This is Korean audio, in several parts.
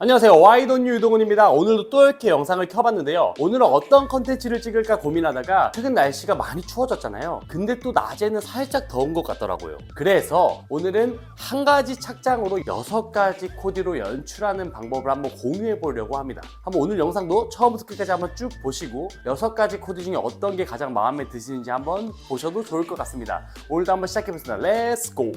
안녕하세요. 와이돈유 유동훈입니다. 오늘도 또 이렇게 영상을 켜봤는데요. 오늘은 어떤 컨텐츠를 찍을까 고민하다가 최근 날씨가 많이 추워졌잖아요. 근데 또 낮에는 살짝 더운 것 같더라고요. 그래서 오늘은 한 가지 착장으로 여섯 가지 코디로 연출하는 방법을 한번 공유해 보려고 합니다. 한번 오늘 영상도 처음부터 끝까지 한번 쭉 보시고 여섯 가지 코디 중에 어떤 게 가장 마음에 드시는지 한번 보셔도 좋을 것 같습니다. 오늘도 한번 시작해 보겠습니다. 렛츠고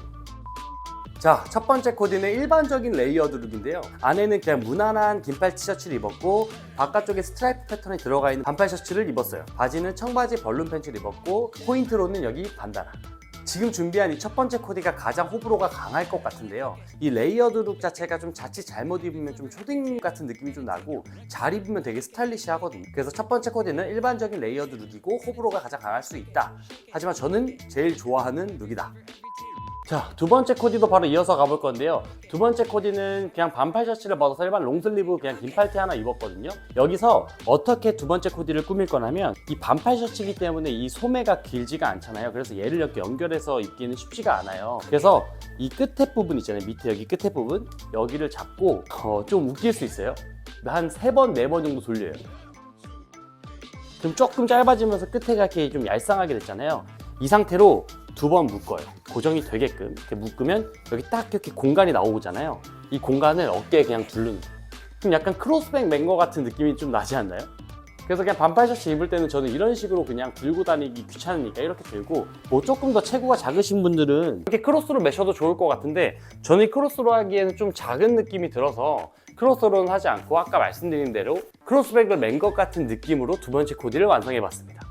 자, 첫 번째 코디는 일반적인 레이어드 룩인데요. 안에는 그냥 무난한 긴팔 티셔츠를 입었고 바깥쪽에 스트라이프 패턴이 들어가 있는 반팔 셔츠를 입었어요. 바지는 청바지 벌룬 팬츠를 입었고 포인트로는 여기 반다라. 지금 준비한 이 첫 번째 코디가 가장 호불호가 강할 것 같은데요. 이 레이어드 룩 자체가 좀 자칫 잘못 입으면 좀 초딩 같은 느낌이 좀 나고 잘 입으면 되게 스타일리시하거든요. 그래서 첫 번째 코디는 일반적인 레이어드 룩이고 호불호가 가장 강할 수 있다. 하지만 저는 제일 좋아하는 룩이다. 자, 두 번째 코디도 바로 이어서 가볼 건데요. 두 번째 코디는 그냥 반팔 셔츠를 벗어서 일반 롱슬리브 그냥 긴팔티 하나 입었거든요. 여기서 어떻게 두 번째 코디를 꾸밀 거냐면 이 반팔 셔츠이기 때문에 이 소매가 길지가 않잖아요. 그래서 얘를 이렇게 연결해서 입기는 쉽지가 않아요. 그래서 이 끝에 부분 있잖아요. 밑에 여기 끝에 부분 여기를 잡고 어, 좀 웃길 수 있어요. 한 세 번, 네 번 정도 돌려요. 그럼 조금 짧아지면서 끝에가 이렇게 좀 얄쌍하게 됐잖아요. 이 상태로 두 번 묶어요. 고정이 되게끔 이렇게 묶으면 여기 딱 이렇게 공간이 나오잖아요. 이 공간을 어깨에 그냥 두르는. 거예요. 그럼 약간 크로스백 맨거 같은 느낌이 좀 나지 않나요? 그래서 그냥 반팔 셔츠 입을 때는 저는 이런 식으로 그냥 들고 다니기 귀찮으니까 이렇게 들고 뭐 조금 더 체구가 작으신 분들은 이렇게 크로스로 매셔도 좋을 것 같은데 저는 크로스로 하기에는 좀 작은 느낌이 들어서 크로스로는 하지 않고 아까 말씀드린 대로 크로스백을 맨 것 같은 느낌으로 두 번째 코디를 완성해 봤습니다.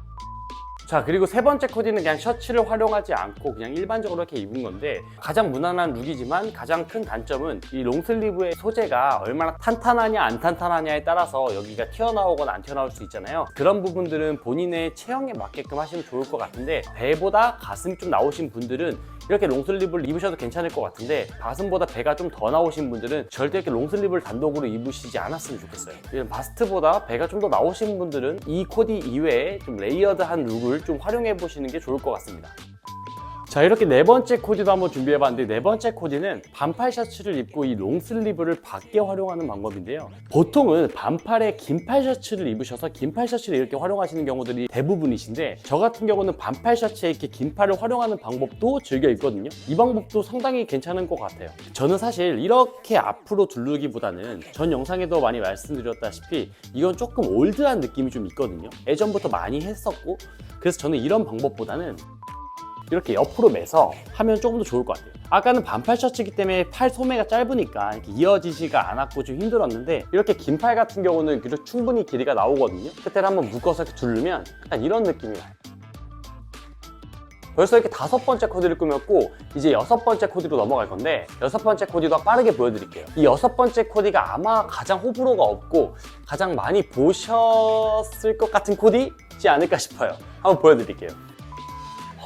자 그리고 세 번째 코디는 그냥 셔츠를 활용하지 않고 그냥 일반적으로 이렇게 입은 건데 가장 무난한 룩이지만 가장 큰 단점은 이 롱슬리브의 소재가 얼마나 탄탄하냐 안 탄탄하냐에 따라서 여기가 튀어나오거나 안 튀어나올 수 있잖아요. 그런 부분들은 본인의 체형에 맞게끔 하시면 좋을 것 같은데 배보다 가슴이 좀 나오신 분들은 이렇게 롱슬리브를 입으셔도 괜찮을 것 같은데 가슴보다 배가 좀 더 나오신 분들은 절대 이렇게 롱슬리브를 단독으로 입으시지 않았으면 좋겠어요. 이런 바스트보다 배가 좀 더 나오신 분들은 이 코디 이외에 좀 레이어드한 룩을 좀 활용해 보시는 게 좋을 것 같습니다 자 이렇게 네 번째 코디도 한번 준비해 봤는데 네 번째 코디는 반팔 셔츠를 입고 이 롱슬리브를 밖에 활용하는 방법인데요. 보통은 반팔에 긴팔 셔츠를 입으셔서 긴팔 셔츠를 이렇게 활용하시는 경우들이 대부분이신데 저 같은 경우는 반팔 셔츠에 이렇게 긴팔을 활용하는 방법도 즐겨 있거든요. 이 방법도 상당히 괜찮은 것 같아요. 저는 사실 이렇게 앞으로 두르기보다는 전 영상에도 많이 말씀드렸다시피 이건 조금 올드한 느낌이 좀 있거든요. 예전부터 많이 했었고 그래서 저는 이런 방법보다는 이렇게 옆으로 매서 하면 조금 더 좋을 것 같아요. 아까는 반팔 셔츠이기 때문에 팔 소매가 짧으니까 이렇게 이어지지가 않았고 좀 힘들었는데 이렇게 긴 팔 같은 경우는 충분히 길이가 나오거든요. 그때를 한번 묶어서 이렇게 두르면 약간 이런 느낌이 나요. 벌써 이렇게 다섯 번째 코디를 꾸몄고 이제 여섯 번째 코디로 넘어갈 건데 여섯 번째 코디도 빠르게 보여드릴게요. 이 여섯 번째 코디가 아마 가장 호불호가 없고 가장 많이 보셨을 것 같은 코디지 않을까 싶어요. 한번 보여드릴게요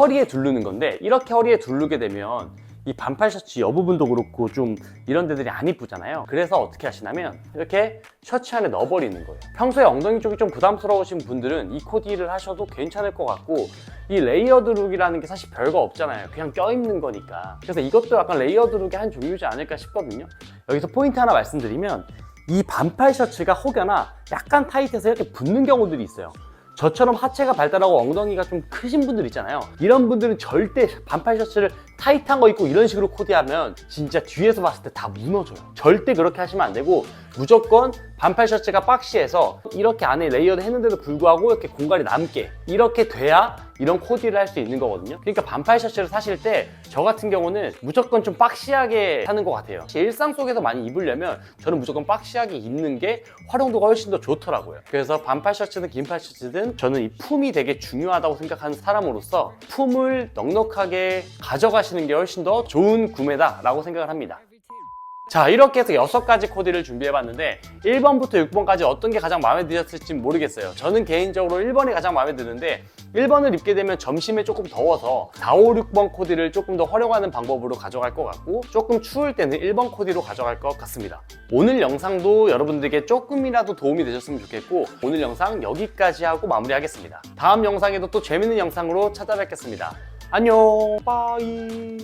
허리에 두르는 건데 이렇게 허리에 두르게 되면 이 반팔 셔츠 여부분도 그렇고 좀 이런 데들이 안 이쁘잖아요. 그래서 어떻게 하시냐면 이렇게 셔츠 안에 넣어버리는 거예요. 평소에 엉덩이 쪽이 좀 부담스러우신 분들은 이 코디를 하셔도 괜찮을 것 같고 이 레이어드 룩이라는 게 사실 별거 없잖아요. 그냥 껴입는 거니까. 그래서 이것도 약간 레이어드 룩의 한 종류지 않을까 싶거든요. 여기서 포인트 하나 말씀드리면 이 반팔 셔츠가 혹여나 약간 타이트해서 이렇게 붙는 경우들이 있어요 저처럼 하체가 발달하고 엉덩이가 좀 크신 분들 있잖아요. 이런 분들은 절대 반팔 셔츠를 타이트한 거 입고 이런 식으로 코디하면 진짜 뒤에서 봤을 때 다 무너져요. 절대 그렇게 하시면 안 되고 무조건 반팔 셔츠가 박시해서 이렇게 안에 레이어드 했는데도 불구하고 이렇게 공간이 남게 이렇게 돼야 이런 코디를 할 수 있는 거거든요. 그러니까 반팔 셔츠를 사실 때 저 같은 경우는 무조건 좀 박시하게 하는 것 같아요. 일상 속에서 많이 입으려면 저는 무조건 박시하게 입는 게 활용도가 훨씬 더 좋더라고요. 그래서 반팔 셔츠든 긴팔 셔츠든 저는 이 품이 되게 중요하다고 생각하는 사람으로서 품을 넉넉하게 가져가시 는 게 훨씬 더 좋은 구매다라고 생각을 합니다. 자 이렇게 해서 여섯 가지 코디를 준비해봤는데 1번부터 6번까지 어떤 게 가장 마음에 드셨을지 모르겠어요. 저는 개인적으로 1번이 가장 마음에 드는데 1번을 입게 되면 점심에 조금 더워서 4, 5, 6번 코디를 조금 더 활용하는 방법으로 가져갈 것 같고 조금 추울 때는 1번 코디로 가져갈 것 같습니다. 오늘 영상도 여러분들에게 조금이라도 도움이 되셨으면 좋겠고 오늘 영상 여기까지 하고 마무리하겠습니다. 다음 영상에도 또 재밌는 영상으로 찾아뵙겠습니다 안녕 빠이